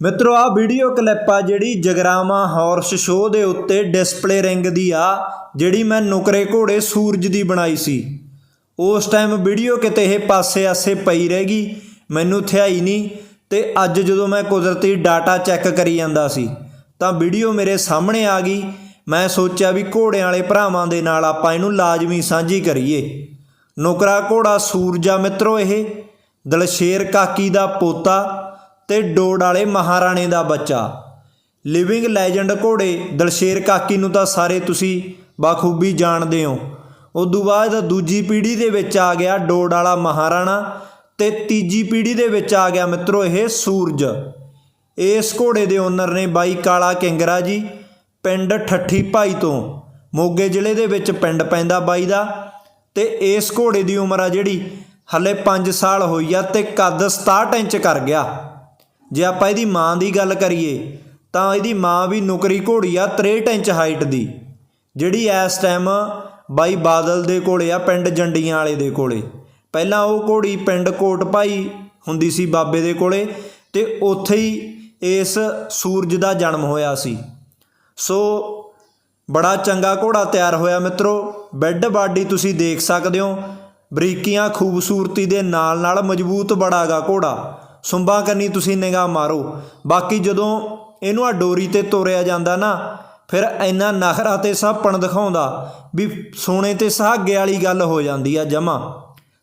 ਮਿੱਤਰੋ ਆ video clip ਆ ਜਿਹੜੀ ਜਗਰਾਮਾ ਹਾਰਸ ਸ਼ੋਅ ਦੇ ਉੱਤੇ ਡਿਸਪਲੇ ਰਿੰਗ ਦੀ ਆ, ਜਿਹੜੀ ਮੈਂ ਨੁਕਰੇ ਘੋੜੇ ਸੂਰਜ ਦੀ ਬਣਾਈ ਸੀ। ਉਸ ਟਾਈਮ ਵੀਡੀਓ ਕਿਤੇ ਇਹ ਪਾਸੇ ਆਸੇ ਪਈ ਰਹਿ ਗਈ, ਮੈਨੂੰ ਥਿਆਈ ਨਹੀਂ ਤੇ ਅੱਜ ਜਦੋਂ ਮੈਂ ਕੁਦਰਤੀ ਡਾਟਾ ਚੈੱਕ ਕਰੀ ਜਾਂਦਾ ਸੀ, ਤਾਂ ਵੀਡੀਓ ਮੇਰੇ ਸਾਹਮਣੇ ਆ ਗਈ। ਮੈਂ ਸੋਚਿਆ ਵੀ ਘੋੜਿਆਂ ਵਾਲੇ ਭਰਾਵਾਂ ਦੇ ਨਾਲ ਆਪਾਂ ਇਹਨੂੰ ਲਾਜ਼ਮੀ ਸਾਂਝੀ ਕਰੀਏ। ਨੁਕਰਾ ਘੋੜਾ ਸੂਰਜਾ ਮਿੱਤਰੋ ਇਹ, ਦਲਸ਼ੇਰ ਕਾਕੀ ਦਾ ਪੋਤਾ ਤੇ ਡੋੜ ਵਾਲੇ ਮਹਾਰਾਣੇ ਦਾ ਬੱਚਾ। ਲਿਵਿੰਗ ਲੈਜੈਂਡ ਘੋੜੇ ਦਲਸ਼ੇਰ ਕਾਕੀ ਨੂੰ ਤਾਂ ਸਾਰੇ ਤੁਸੀਂ ਬਾਖੂਬੀ ਜਾਣਦੇ ਹੋ। ਉਦੋਂ ਬਾਅਦ ਦੂਜੀ ਪੀੜ੍ਹੀ ਦੇ ਵਿੱਚ ਆ ਗਿਆ ਡੋੜ ਵਾਲਾ ਮਹਾਰਾਣਾ ਤੇ ਤੀਜੀ ਪੀੜ੍ਹੀ ਦੇ ਵਿੱਚ ਆ ਗਿਆ ਮਿੱਤਰੋ ਇਹ ਸੂਰਜ। ਇਸ ਘੋੜੇ ਦੇ ਓਨਰ ਨੇ ਬਾਈ ਕਾਲਾ ਕਿੰਗਰਾ ਜੀ, ਪਿੰਡ ਠੱਠੀ ਭਾਈ ਤੋਂ। ਮੋਗੇ ਜ਼ਿਲ੍ਹੇ ਦੇ ਵਿੱਚ ਪਿੰਡ ਪੈਂਦਾ ਬਾਈ ਦਾ ਤੇ ਇਸ ਘੋੜੇ ਦੀ ਉਮਰ ਆ ਜਿਹੜੀ ਹਲੇ 5 ਸਾਲ ਹੋਈ ਆ ਤੇ ਕੱਦ 67 ਇੰਚ ਕਰ ਗਿਆ। ਜੇ ਆਪਾਂ ਇਹਦੀ ਮਾਂ ਦੀ ਗੱਲ ਕਰੀਏ, ਤਾਂ ਇਹਦੀ ਮਾਂ ਵੀ ਨੁਕਰੀ ਘੋੜੀ ਆ 63 ਇੰਚ ਹਾਈਟ ਦੀ, ਜਿਹੜੀ ਇਸ ਟਾਈਮ ਬਾਈ ਬਾਦਲ ਦੇ ਕੋਲੇ ਆ, ਪਿੰਡ ਜੰਡੀਆਂ ਵਾਲੇ ਦੇ ਕੋਲੇ। ਪਹਿਲਾਂ ਉਹ ਘੋੜੀ ਪਿੰਡ ਕੋਟ ਭਾਈ ਹੁੰਦੀ ਸੀ ਬਾਬੇ ਦੇ ਕੋਲੇ ਤੇ ਉੱਥੇ ਹੀ ਇਸ ਸੂਰਜ ਦਾ ਜਨਮ ਹੋਇਆ ਸੀ। ਸੋ ਬੜਾ ਚੰਗਾ ਘੋੜਾ ਤਿਆਰ ਹੋਇਆ ਮਿੱਤਰੋ, ਬੈੱਡ ਬਾਡੀ ਤੁਸੀਂ ਦੇਖ ਸਕਦੇ ਹੋ, ਬਰੀਕੀਆਂ ਖੂਬਸੂਰਤੀ ਦੇ ਨਾਲ ਨਾਲ ਮਜ਼ਬੂਤ ਬੜਾਗਾ ਘੋੜਾ। ਸੁੰਬਾਂ ਕੰਨੀ ਤੁਸੀਂ ਨਿਗਾਹ ਮਾਰੋ। ਬਾਕੀ ਜਦੋਂ ਇਹਨੂੰ ਆ ਡੋਰੀ ਤੇ ਤੋਰਿਆ ਜਾਂਦਾ ਨਾ, ਫਿਰ ਇੰਨਾ ਨਖਰਾ ਤੇ ਸਾਪਣ ਦਿਖਾਉਂਦਾ ਵੀ ਸੋਨੇ ਤੇ ਸੁਹਾਗੇ ਵਾਲੀ ਗੱਲ ਹੋ ਜਾਂਦੀ ਆ ਜਮਾ।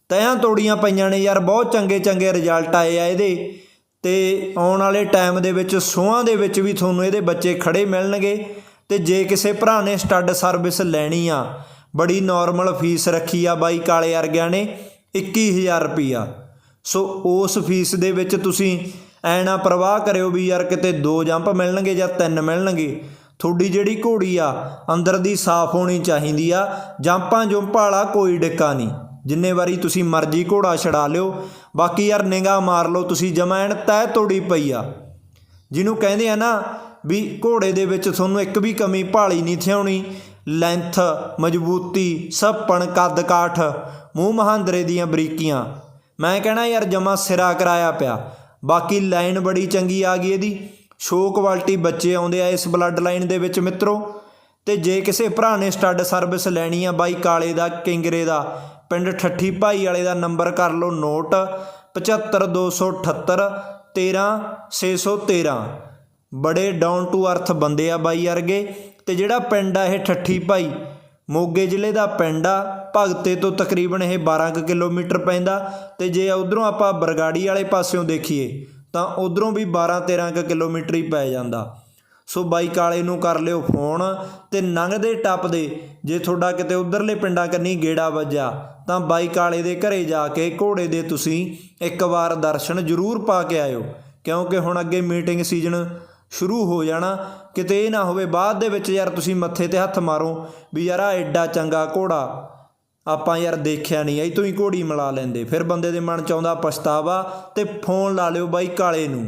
ਤੈਆਂ ਤੋੜੀਆਂ ਪਈਆਂ ਨੇ ਯਾਰ, ਬਹੁਤ ਚੰਗੇ ਚੰਗੇ ਰਿਜ਼ਲਟ ਆਏ ਆ ਇਹਦੇ। ਤੇ ਆਉਣ ਵਾਲੇ ਟਾਈਮ ਦੇ ਵਿੱਚ, ਸੋਹਾਂ ਦੇ ਵਿੱਚ ਵੀ ਤੁਹਾਨੂੰ ਇਹਦੇ ਬੱਚੇ ਖੜੇ ਮਿਲਣਗੇ। ਤੇ ਜੇ ਕਿਸੇ ਭਰਾ ਨੇ ਸਟੱਡ ਸਰਵਿਸ ਲੈਣੀ ਆ, ਬੜੀ ਨਾਰਮਲ ਫੀਸ ਰੱਖੀ ਆ ਬਾਈ ਕਾਲੇ ਵਰਗਿਆਂ ਨੇ 21000 ਰੁਪਿਆ ਸੋ ਉਸ ਫੀਸ ਦੇ ਵਿੱਚ ਤੁਸੀਂ ਐ ਨਾ ਪ੍ਰਵਾਹ ਕਰਿਓ ਵੀ ਯਾਰ ਕਿਤੇ ਦੋ ਜੰਪ ਮਿਲਣਗੇ ਜਾਂ ਤਿੰਨ ਮਿਲਣਗੇ। ਤੁਹਾਡੀ ਜਿਹੜੀ ਘੋੜੀ ਆ, ਅੰਦਰ ਦੀ ਸਾਫ਼ ਹੋਣੀ ਚਾਹੀਦੀ ਆ। ਜੰਪਾਂ ਜੁੰਪਾਂ ਵਾਲਾ ਕੋਈ ਡਿੱਕਾ ਨਹੀਂ। ਜਿੰਨੇ ਵਾਰੀ ਤੁਸੀਂ ਮਰਜ਼ੀ ਘੋੜਾ ਛਡਾ ਲਿਓ। ਬਾਕੀ ਯਾਰ ਨਿਗਾਹ ਮਾਰ ਲਓ, ਤੁਸੀਂ ਜਮਾ ਐਨ ਤੈ ਤੋੜੀ ਪਈ ਆ। ਜਿਹਨੂੰ ਕਹਿੰਦੇ ਆ ਨਾ ਵੀ ਘੋੜੇ ਦੇ ਵਿੱਚ ਤੁਹਾਨੂੰ ਇੱਕ ਵੀ ਕਮੀ ਭਾਲੀ ਨਹੀਂ ਥਿਆਉਣੀ। ਲੈਂਥ, ਮਜ਼ਬੂਤੀ, ਸੱਪਣ ਕੱਦ ਕਾਠ ਮੂੰਹ ਮਹਾਂਦਰੇ ਦੀਆਂ ਬਰੀਕੀਆਂ। ਮੈਂ ਕਹਿਣਾ ਯਾਰ ਜਮਾ ਸਿਰਾ ਕਰਾਇਆ ਪਿਆ। ਬਾਕੀ ਲਾਈਨ ਬੜੀ ਚੰਗੀ ਆ ਗਈ ਇਹਦੀ। ਸ਼ੋ ਕੁਆਲਿਟੀ ਬੱਚੇ ਆਉਂਦੇ ਆ ਇਸ ਬਲੱਡ ਲਾਈਨ ਦੇ ਵਿੱਚ ਮਿੱਤਰੋ। ਤੇ ਜੇ ਕਿਸੇ ਭਰਾ ਨੇ ਸਟੱਡ ਸਰਵਿਸ ਲੈਣੀ ਆ ਬਾਈ ਕਾਲੇ ਦਾ, ਕਿੰਗਰੇ ਦਾ, ਪਿੰਡ ਠੱਠੀ ਭਾਈ ਵਾਲੇ ਦਾ ਨੰਬਰ ਕਰ ਲਓ ਨੋਟ 75278 13613 ਬੜੇ ਡਾਊਨ ਟੂ ਅਰਥ ਬੰਦੇ ਆ ਬਾਈ ਵਰਗੇ। ਤੇ ਜਿਹੜਾ ਪਿੰਡ ਆ ਇਹ ਠੱਠੀ ਭਾਈ ਮੋਗੇ ਜ਼ਿਲ੍ਹੇ ਦਾ ਪਿੰਡ ਆ, ਭਗਤੇ ਤੋਂ ਤਕਰੀਬਨ ਇਹ 12 ਕੁ ਕਿਲੋਮੀਟਰ ਪੈਂਦਾ ਤੇ ਜੇ ਉਧਰੋਂ ਆਪਾਂ ਬਰਗਾੜੀ ਵਾਲੇ ਪਾਸਿਓਂ ਦੇਖੀਏ, ਤਾਂ ਉਧਰੋਂ ਵੀ 12 13 ਕੁ ਕਿਲੋਮੀਟਰ ਹੀ ਪੈ ਜਾਂਦਾ। ਸੋ ਬਾਈ ਕਾਲੇ ਨੂੰ ਕਰ ਲਿਓ ਫੋਨ ਤੇ ਲੰਘਦੇ ਟੱਪਦੇ, ਜੇ ਤੁਹਾਡਾ ਕਿਤੇ ਉਧਰਲੇ ਪਿੰਡਾਂ ਕੰਨੀ ਗੇੜਾ ਵੱਜਾ ਤਾਂ ਬਾਈ ਕਾਲੇ ਦੇ ਘਰੇ ਜਾ ਕੇ ਘੋੜੇ ਦੇ ਤੁਸੀਂ ਇੱਕ ਵਾਰ ਦਰਸ਼ਨ ਜ਼ਰੂਰ ਪਾ ਕੇ ਆਇਓ, ਕਿਉਂਕਿ ਹੁਣ ਅੱਗੇ ਮੀਟਿੰਗ ਸੀਜ਼ਨ ਸ਼ੁਰੂ ਹੋ ਜਾਣਾ, ਕਿਤੇ ਇਹ ਨਾ ਹੋਵੇ, ਬਾਅਦ ਦੇ ਵਿੱਚ ਯਾਰ ਤੁਸੀਂ ਮੱਥੇ ਤੇ ਹੱਥ ਮਾਰੋ ਵੀ ਯਾਰ ਆ ਐਡਾ ਚੰਗਾ ਘੋੜਾ ਆਪਾਂ ਯਾਰ ਦੇਖਿਆ ਨਹੀਂ ਐ ਤੋਂ ਹੀ ਘੋੜੀ ਮਿਲਾ ਲੈਂਦੇ। ਫਿਰ ਬੰਦੇ ਦੇ ਮਨ ਚ ਆਉਂਦਾ ਪਛਤਾਵਾ ਤੇ ਫੋਨ ਲਾ ਲਿਓ ਬਾਈ ਕਾਲੇ ਨੂੰ।